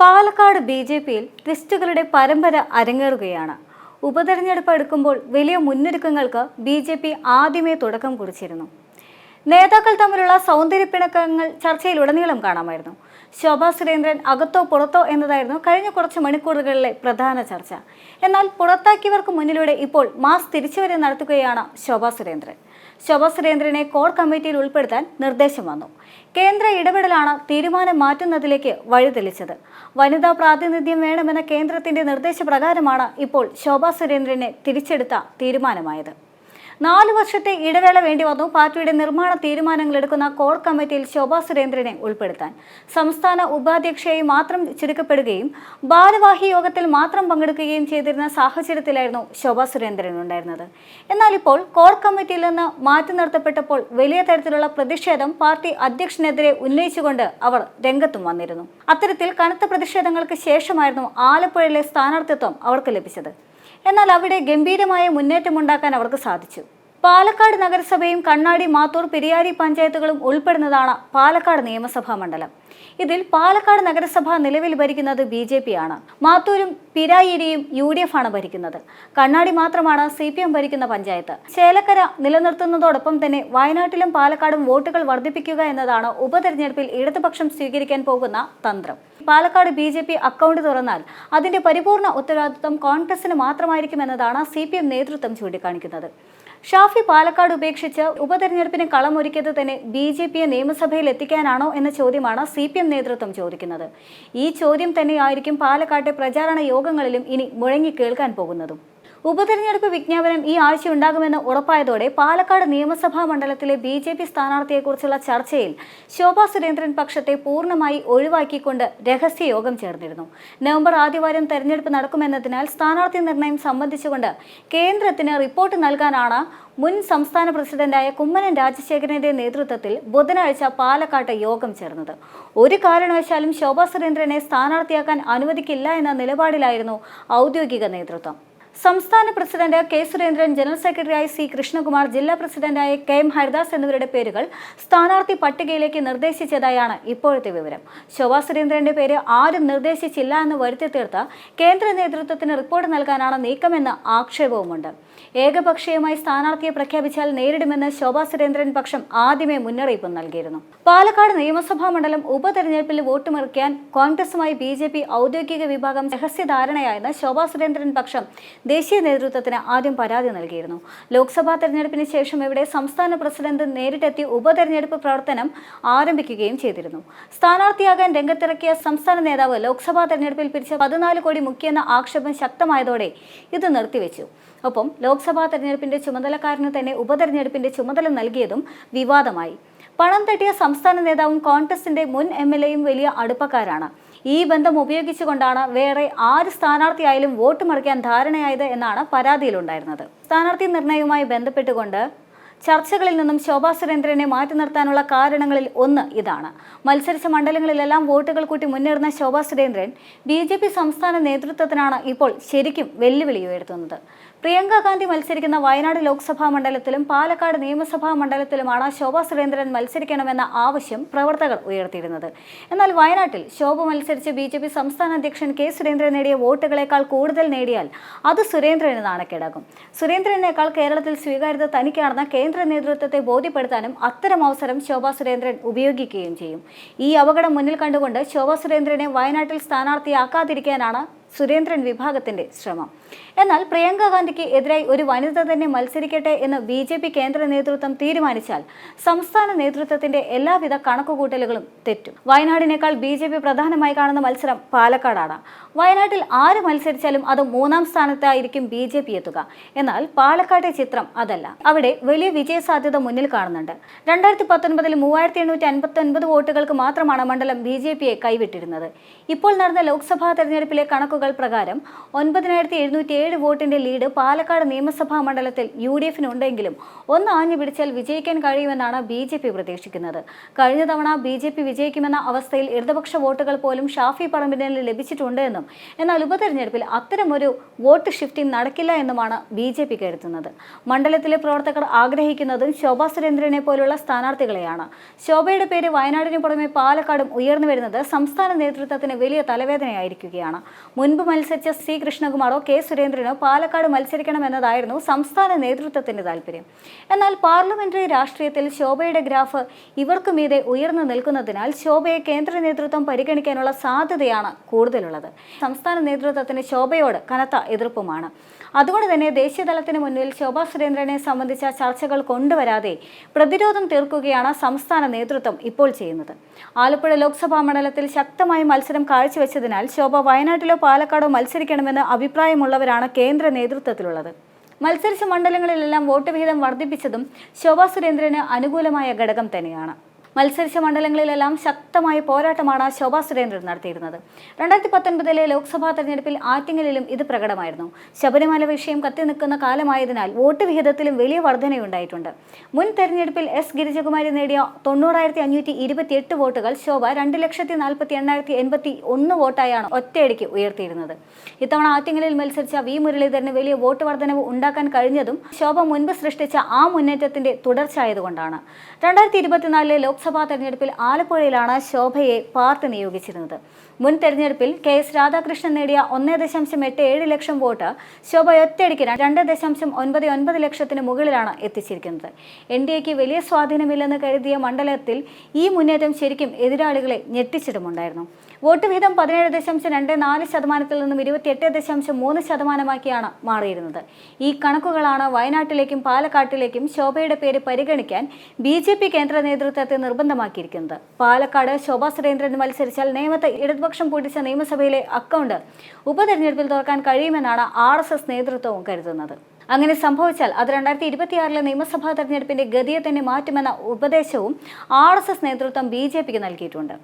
Palakkad B J പിയിൽ ട്വിസ്റ്റുകളുടെ പരമ്പര അരങ്ങേറുകയാണ്. ഉപതെരഞ്ഞെടുപ്പ് എടുക്കുമ്പോൾ വലിയ മുന്നൊരുക്കങ്ങൾക്ക് ബി ജെ പി ആദ്യമേ തുടക്കം കുറിച്ചിരുന്നു. നേതാക്കൾ തമ്മിലുള്ള സൗന്ദര്യപ്പിണക്കങ്ങൾ ചർച്ചയിലുടനീളം കാണാമായിരുന്നു. ശോഭാ സുരേന്ദ്രൻ അകത്തോ പുറത്തോ എന്നതായിരുന്നു കഴിഞ്ഞ കുറച്ച് മണിക്കൂറുകളിലെ പ്രധാന ചർച്ച. എന്നാൽ പുറത്താക്കിയവർക്ക് മുന്നിലൂടെ ഇപ്പോൾ മാസ് തിരിച്ചുവരെ നടത്തുകയാണ് ശോഭാ സുരേന്ദ്രൻ. ശോഭാ സുരേന്ദ്രനെ കോർ കമ്മിറ്റിയിൽ ഉൾപ്പെടുത്താൻ നിർദ്ദേശം വന്നു. കേന്ദ്ര ഇടപെടലാണ് തീരുമാനം മാറ്റുന്നതിലേക്ക് വഴിതെളിച്ചത്. വനിതാ പ്രാതിനിധ്യം വേണമെന്ന കേന്ദ്രത്തിന്റെ നിർദ്ദേശപ്രകാരമാണ് ഇപ്പോൾ ശോഭാ സുരേന്ദ്രനെ തിരിച്ചെടുത്ത തീരുമാനമായത്. നാല് വർഷത്തെ ഇടവേള വേണ്ടി വന്നു. പാർട്ടിയുടെ നിർമ്മാണ തീരുമാനങ്ങൾ എടുക്കുന്ന കോർ കമ്മിറ്റിയിൽ ശോഭാ സുരേന്ദ്രനെ ഉൾപ്പെടുത്താൻ. സംസ്ഥാന ഉപാധ്യക്ഷയായി മാത്രം ചുരുക്കപ്പെടുകയും ഭാരവാഹി യോഗത്തിൽ മാത്രം പങ്കെടുക്കുകയും ചെയ്തിരുന്ന സാഹചര്യത്തിലായിരുന്നു ശോഭാ സുരേന്ദ്രൻ ഉണ്ടായിരുന്നത്. എന്നാൽ ഇപ്പോൾ കോർ കമ്മിറ്റിയിൽ നിന്ന് മാറ്റി നിർത്തപ്പെട്ടപ്പോൾ വലിയ തരത്തിലുള്ള പ്രതിഷേധം പാർട്ടി അധ്യക്ഷനെതിരെ ഉന്നയിച്ചുകൊണ്ട് അവർ രംഗത്തും വന്നിരുന്നു. അത്തരത്തിൽ കനത്ത പ്രതിഷേധങ്ങൾക്ക് ശേഷമായിരുന്നു ആലപ്പുഴയിലെ സ്ഥാനാർത്ഥിത്വം അവർക്ക് ലഭിച്ചത്. എന്നാൽ അവിടെ ഗംഭീരമായ മുന്നേറ്റമുണ്ടാക്കാൻ അവർക്ക് സാധിച്ചു. പാലക്കാട് നഗരസഭയും കണ്ണാടി മാത്തൂർ പെരിയാരി പഞ്ചായത്തുകളും ഉൾപ്പെടുന്നതാണ് പാലക്കാട് നിയമസഭാ മണ്ഡലം. ഇതിൽ പാലക്കാട് നഗരസഭ നിലവിൽ ഭരിക്കുന്നത് ബി ജെ പി ആണ്. മാത്തൂരും പിരായിരിയും യു ഡി എഫ് ആണ് ഭരിക്കുന്നത്. കണ്ണാടി മാത്രമാണ് സി പി എം ഭരിക്കുന്ന പഞ്ചായത്ത്. ചേലക്കര നിലനിർത്തുന്നതോടൊപ്പം തന്നെ വയനാട്ടിലും പാലക്കാടും വോട്ടുകൾ വർദ്ധിപ്പിക്കുക എന്നതാണ് ഉപതെരഞ്ഞെടുപ്പിൽ ഇടതുപക്ഷം സ്വീകരിക്കാൻ പോകുന്ന തന്ത്രം. Palakkad B J P account തുറന്നാൽ അതിന്റെ പരിപൂർണ ഉത്തരവാദിത്വം കോൺഗ്രസിന് മാത്രമായിരിക്കുമെന്നതാണ് സി പി എം നേതൃത്വം ചൂണ്ടിക്കാണിക്കുന്നത്. ഷാഫി പാലക്കാട് ഉപേക്ഷിച്ച് ഉപതെരഞ്ഞെടുപ്പിന് കളമൊരുക്കിയത് തന്നെ ബി ജെ പിയെ നിയമസഭയിൽ എത്തിക്കാനാണോ എന്ന ചോദ്യമാണ് സി പി എം നേതൃത്വം ചോദിക്കുന്നത്. ഈ ചോദ്യം തന്നെയായിരിക്കും പാലക്കാട്ടെ പ്രചാരണ യോഗങ്ങളിലും ഇനി മുഴങ്ങി കേൾക്കാൻ പോകുന്നതും. ഉപതെരഞ്ഞെടുപ്പ് വിജ്ഞാപനം ഈ ആഴ്ച ഉണ്ടാകുമെന്ന് ഉറപ്പായതോടെ പാലക്കാട് നിയമസഭാ മണ്ഡലത്തിലെ ബി ജെ പി സ്ഥാനാർത്ഥിയെക്കുറിച്ചുള്ള ചർച്ചയിൽ ശോഭാ സുരേന്ദ്രൻ പക്ഷത്തെ പൂർണമായി ഒഴിവാക്കിക്കൊണ്ട് രഹസ്യയോഗം ചേർന്നിരുന്നു. നവംബർ ആദ്യവാരം തെരഞ്ഞെടുപ്പ് നടക്കുമെന്നതിനാൽ സ്ഥാനാർത്ഥി നിർണയം സംബന്ധിച്ചുകൊണ്ട് കേന്ദ്രത്തിന് റിപ്പോർട്ട് നൽകാനാണ് മുൻ സംസ്ഥാന പ്രസിഡന്റായ കുമ്മനം രാജശേഖരന്റെ നേതൃത്വത്തിൽ ബുധനാഴ്ച പാലക്കാട്ട് യോഗം ചേർന്നത്. ഒരു കാരണവശാലും ശോഭാ സുരേന്ദ്രനെ സ്ഥാനാർത്ഥിയാക്കാൻ അനുവദിക്കില്ല എന്ന നിലപാടിലായിരുന്നു ഔദ്യോഗിക നേതൃത്വം. സംസ്ഥാന പ്രസിഡന്റ് കെ സുരേന്ദ്രൻ ജനറൽ സെക്രട്ടറിയായി സി കൃഷ്ണകുമാർ ജില്ലാ പ്രസിഡന്റായ കെ എം ഹരിദാസ് എന്നിവരുടെ പേരുകൾ സ്ഥാനാർത്ഥി പട്ടികയിലേക്ക് നിർദ്ദേശിച്ചതായാണ് ഇപ്പോഴത്തെ വിവരം. ശോഭാ സുരേന്ദ്രന്റെ പേര് ആരും നിർദ്ദേശിച്ചില്ല എന്ന് വരുത്തി തീർത്ത് കേന്ദ്ര നേതൃത്വത്തിന് റിപ്പോർട്ട് നൽകാനാണ് നീക്കമെന്ന് ആക്ഷേപവുമുണ്ട്. ഏകപക്ഷീയമായി സ്ഥാനാർത്ഥിയെ പ്രഖ്യാപിച്ചാൽ നേരിടുമെന്ന് ശോഭാ സുരേന്ദ്രൻ പക്ഷം ആദ്യമേ മുന്നറിയിപ്പ് നൽകിയിരുന്നു. പാലക്കാട് നിയമസഭാ മണ്ഡലം ഉപതെരഞ്ഞെടുപ്പിൽ വോട്ട് മറിക്കാൻ കോൺഗ്രസുമായി ബി ഔദ്യോഗിക വിഭാഗം രഹസ്യധാരണയായെന്ന് ശോഭാ സുരേന്ദ്രൻ പക്ഷം ദേശീയ നേതൃത്വത്തിന് ആദ്യം പരാതി നൽകിയിരുന്നു. ലോക്സഭാ തെരഞ്ഞെടുപ്പിന് ശേഷം ഇവിടെ സംസ്ഥാന പ്രസിഡന്റ് നേരിട്ടെത്തി ഉപതെരഞ്ഞെടുപ്പ് പ്രവർത്തനം ആരംഭിക്കുകയും ചെയ്തിരുന്നു. സ്ഥാനാർത്ഥിയാകാൻ രംഗത്തിറക്കിയ സംസ്ഥാന നേതാവ് ലോക്സഭാ തെരഞ്ഞെടുപ്പിൽ പിരിച്ച പതിനാല് കോടി മുക്കിയെന്ന ആക്ഷേപം ശക്തമായതോടെ ഇത് നിർത്തിവെച്ചു. ഒപ്പം ലോക്സഭാ തെരഞ്ഞെടുപ്പിന്റെ ചുമതലക്കാരന് തന്നെ ഉപതെരഞ്ഞെടുപ്പിന്റെ ചുമതല നൽകിയതും വിവാദമായി. പണം തട്ടിയ സംസ്ഥാന നേതാവും കോൺഗ്രസിന്റെ മുൻ എം വലിയ അടുപ്പക്കാരാണ്. ഈ ബന്ധം ഉപയോഗിച്ചുകൊണ്ടാണ് വേറെ ആര് സ്ഥാനാർത്ഥിയായാലും വോട്ട് മറിക്കാൻ ധാരണയായത് എന്നാണ് പരാതിയിലുണ്ടായിരുന്നത്. സ്ഥാനാർത്ഥി നിർണയവുമായി ബന്ധപ്പെട്ടുകൊണ്ട് ചർച്ചകളിൽ നിന്നും ശോഭാ സുരേന്ദ്രനെ മാറ്റി നിർത്താനുള്ള കാരണങ്ങളിൽ ഒന്ന് ഇതാണ്. മത്സരിച്ച മണ്ഡലങ്ങളിലെല്ലാം വോട്ടുകൾ കൂട്ടി മുന്നേറുന്ന Shobha Surendran B J P സംസ്ഥാന നേതൃത്വത്തിനാണ് ഇപ്പോൾ ശരിക്കും വെല്ലുവിളി ഉയർത്തുന്നത്. പ്രിയങ്ക ഗാന്ധി മത്സരിക്കുന്ന വയനാട് ലോക്സഭാ മണ്ഡലത്തിലും പാലക്കാട് നിയമസഭാ മണ്ഡലത്തിലുമാണ് ശോഭാ സുരേന്ദ്രൻ മത്സരിക്കണമെന്ന ആവശ്യം പ്രവർത്തകർ ഉയർത്തിയിരുന്നത്. എന്നാൽ വയനാട്ടിൽ ശോഭ മത്സരിച്ച് ബി ജെ പി സംസ്ഥാന അധ്യക്ഷൻ കെ സുരേന്ദ്രൻ നേടിയ വോട്ടുകളെക്കാൾ കൂടുതൽ നേടിയാൽ അത് സുരേന്ദ്രന് നാണക്കേടാകും. സുരേന്ദ്രനേക്കാൾ കേരളത്തിൽ സ്വീകാര്യത തനിക്കാണെന്ന കേന്ദ്ര നേതൃത്വത്തെ ബോധ്യപ്പെടുത്താനും അത്തരം അവസരം ശോഭാ സുരേന്ദ്രൻ ഉപയോഗിക്കുകയും ചെയ്യും. ഈ അപകടം മുന്നിൽ കണ്ടുകൊണ്ട് ശോഭാ സുരേന്ദ്രനെ വയനാട്ടിൽ സ്ഥാനാർത്ഥിയാക്കാതിരിക്കാനാണ് സുരേന്ദ്രൻ വിഭാഗത്തിന്റെ ശ്രമം. എന്നാൽ പ്രിയങ്ക ഗാന്ധിക്ക് എതിരായി ഒരു വനിത തന്നെ മത്സരിക്കട്ടെ എന്ന് ബി ജെ പി കേന്ദ്ര നേതൃത്വം തീരുമാനിച്ചാൽ സംസ്ഥാന നേതൃത്വത്തിന്റെ എല്ലാവിധ കണക്കുകൂട്ടലുകളും തെറ്റും. വയനാടിനേക്കാൾ ബി ജെ പി പ്രധാനമായി കാണുന്ന മത്സരം പാലക്കാടാണ്. വയനാട്ടിൽ ആര് മത്സരിച്ചാലും അത് മൂന്നാം സ്ഥാനത്തായിരിക്കും ബി ജെ പി എത്തുക. എന്നാൽ പാലക്കാട്ടെ ചിത്രം അതല്ല. അവിടെ വലിയ വിജയ സാധ്യത മുന്നിൽ കാണുന്നുണ്ട്. രണ്ടായിരത്തി പത്തൊൻപതിൽ മൂവായിരത്തി എണ്ണൂറ്റി അൻപത്തി ഒൻപത് വോട്ടുകൾക്ക് മാത്രമാണ് മണ്ഡലം ബി ജെ പിയെ കൈവിട്ടിരുന്നത്. ഇപ്പോൾ നടന്ന ലോക്സഭാ തെരഞ്ഞെടുപ്പിലെ കണക്കുകൾ കണക്കുകൾ പ്രകാരം ഒൻപതിനായിരത്തി എഴുന്നൂറ്റി ഏഴ് വോട്ടിന്റെ ലീഡ് പാലക്കാട് നിയമസഭാ മണ്ഡലത്തിൽ യു ഡി എഫിനുണ്ടെങ്കിലും ഒന്ന് ആഞ്ഞു പിടിച്ചാൽ വിജയിക്കാൻ കഴിയുമെന്നാണ് ബി ജെ പി പ്രതീക്ഷിക്കുന്നത്. കഴിഞ്ഞ തവണ ബി ജെ പി വിജയിക്കുമെന്ന അവസ്ഥയിൽ ഇടതുപക്ഷ വോട്ടുകൾ പോലും ഷാഫി പറമ്പിന് ലഭിച്ചിട്ടുണ്ട് എന്നും എന്നാൽ ഉപതെരഞ്ഞെടുപ്പിൽ അത്തരമൊരു വോട്ട് ഷിഫ്റ്റിംഗ് നടക്കില്ല എന്നുമാണ് ബി ജെ പി കരുതുന്നത്. മണ്ഡലത്തിലെ പ്രവർത്തകർ ആഗ്രഹിക്കുന്നതും ശോഭാ സുരേന്ദ്രനെ പോലുള്ള സ്ഥാനാർത്ഥികളെയാണ്. ശോഭയുടെ പേര് വയനാടിന് പുറമെ പാലക്കാടും ഉയർന്നു വരുന്നത് സംസ്ഥാന നേതൃത്വത്തിന് വലിയ തലവേദനയായിരിക്കുകയാണ്. മുൻപ് മത്സരിച്ച സി കൃഷ്ണകുമാറോ കെ സുരേന്ദ്രനോ പാലക്കാട് മത്സരിക്കണമെന്നതായിരുന്നു സംസ്ഥാന നേതൃത്വത്തിന്റെ താല്പര്യം. എന്നാൽ പാർലമെന്ററി രാഷ്ട്രീയത്തിൽ ശോഭയുടെ ഗ്രാഫ് ഇവർക്കു മീതെ ഉയർന്നു നിൽക്കുന്നതിനാൽ ശോഭയെ കേന്ദ്ര നേതൃത്വം പരിഗണിക്കാനുള്ള സാധ്യതയാണ് കൂടുതലുള്ളത്. സംസ്ഥാന നേതൃത്വത്തിന് ശോഭയോട് കനത്ത എതിർപ്പുമാണ്. അതുകൊണ്ട് തന്നെ ദേശീയതലത്തിന് മുന്നിൽ ശോഭാ സുരേന്ദ്രനെ സംബന്ധിച്ച ചർച്ചകൾ കൊണ്ടുവരാതെ പ്രതിരോധം തീർക്കുകയാണ് സംസ്ഥാന നേതൃത്വം ഇപ്പോൾ ചെയ്യുന്നത്. ആലപ്പുഴ ലോക്സഭാ മണ്ഡലത്തിൽ ശക്തമായ മത്സരം കാഴ്ചവെച്ചതിനാൽ ശോഭ വയനാട്ടിലോ പാലക്കാടോ മത്സരിക്കണമെന്ന് അഭിപ്രായമുള്ളവരാണ് കേന്ദ്ര നേതൃത്വത്തിലുള്ളത്. മത്സരിച്ച മണ്ഡലങ്ങളിലെല്ലാം വോട്ട് വിഹിതം വർദ്ധിപ്പിച്ചതും ശോഭാ സുരേന്ദ്രന് അനുകൂലമായ ഘടകം തന്നെയാണ്. മത്സരിച്ച മണ്ഡലങ്ങളിലെല്ലാം ശക്തമായ പോരാട്ടമാണ് ശോഭാ സുരേന്ദ്രൻ നടത്തിയിരുന്നത്. രണ്ടായിരത്തി പത്തൊൻപതിലെ ലോക്സഭാ തെരഞ്ഞെടുപ്പിൽ ആറ്റിങ്ങലിലും ഇത് പ്രകടമായിരുന്നു. ശബരിമല വിഷയം കത്തി നിൽക്കുന്ന കാലമായതിനാൽ വോട്ട് വിഹിതത്തിലും വലിയ വർധനയുണ്ടായിട്ടുണ്ട്. മുൻ തെരഞ്ഞെടുപ്പിൽ എസ് ഗിരിജകുമാരി നേടിയ തൊണ്ണൂറായിരത്തി അഞ്ഞൂറ്റി ഇരുപത്തി എട്ട് വോട്ടുകൾ ശോഭ രണ്ട് ലക്ഷത്തി നാൽപ്പത്തി എണ്ണായിരത്തി എൺപത്തി ഒന്ന് വോട്ടായാണ് ഒറ്റയടിക്ക് ഉയർത്തിയിരുന്നത്. ഇത്തവണ ആറ്റിങ്ങലിൽ മത്സരിച്ച വി മുരളീധരന് വലിയ വോട്ട് വർധനവ് ഉണ്ടാക്കാൻ കഴിഞ്ഞതും ശോഭ മുൻപ് സൃഷ്ടിച്ച ആ മുന്നേറ്റത്തിന്റെ തുടർച്ചയായതുകൊണ്ടാണ്. രണ്ടായിരത്തി ഇരുപത്തിനാലിലെ ലോക്സഭാ തെരഞ്ഞെടുപ്പിൽ ആലപ്പുഴയിലാണ് ശോഭയെ പാർട്ടി നിയോഗിച്ചിരുന്നത്. മുൻ തെരഞ്ഞെടുപ്പിൽ കെ എസ് രാധാകൃഷ്ണൻ നേടിയ ഒന്നേ ദശാംശം എട്ട് ഏഴ് ലക്ഷം വോട്ട് ശോഭ ഒറ്റയടിക്ക് രണ്ട് ദശാംശം ഒൻപത് ഒൻപത് ലക്ഷത്തിന് മുകളിലാണ് എത്തിച്ചിരിക്കുന്നത്. എൻ ഡി എക്ക് വലിയ സ്വാധീനമില്ലെന്ന് കരുതിയ മണ്ഡലത്തിൽ ഈ മുന്നേറ്റം ശരിക്കും എതിരാളികളെ ഞെട്ടിച്ചിട്ടുമുണ്ടായിരുന്നു. വോട്ട് വിഹിതം പതിനേഴ് ദശാംശം രണ്ട് നാല് ശതമാനത്തിൽ നിന്നും ഇരുപത്തിയെട്ട് ദശാംശം മൂന്ന് ശതമാനമാക്കിയാണ് മാറിയിരുന്നത്. ഈ കണക്കുകളാണ് വയനാട്ടിലേക്കും പാലക്കാട്ടിലേക്കും ശോഭയുടെ പേര് പരിഗണിക്കാൻ ബി ജെ പി കേന്ദ്ര നേതൃത്വത്തെ നിർബന്ധമാക്കിയിരിക്കുന്നത്. പാലക്കാട് ശോഭാ സുരേന്ദ്രൻ മത്സരിച്ചാൽ നിയമത്തെ ഇടതുപക്ഷം പൂട്ടിച്ച നിയമസഭയിലെ അക്കൗണ്ട് ഉപതെരഞ്ഞെടുപ്പിൽ തുറക്കാൻ കഴിയുമെന്നാണ് ആർ എസ് എസ് നേതൃത്വവും കരുതുന്നത്. അങ്ങനെ സംഭവിച്ചാൽ അത് രണ്ടായിരത്തി ഇരുപത്തിയാറിലെ നിയമസഭാ തെരഞ്ഞെടുപ്പിന്റെ ഗതിയെ തന്നെ മാറ്റുമെന്ന ഉപദേശവും ആർ എസ് എസ് നേതൃത്വം ബി ജെ പിക്ക് നൽകിയിട്ടുണ്ട്.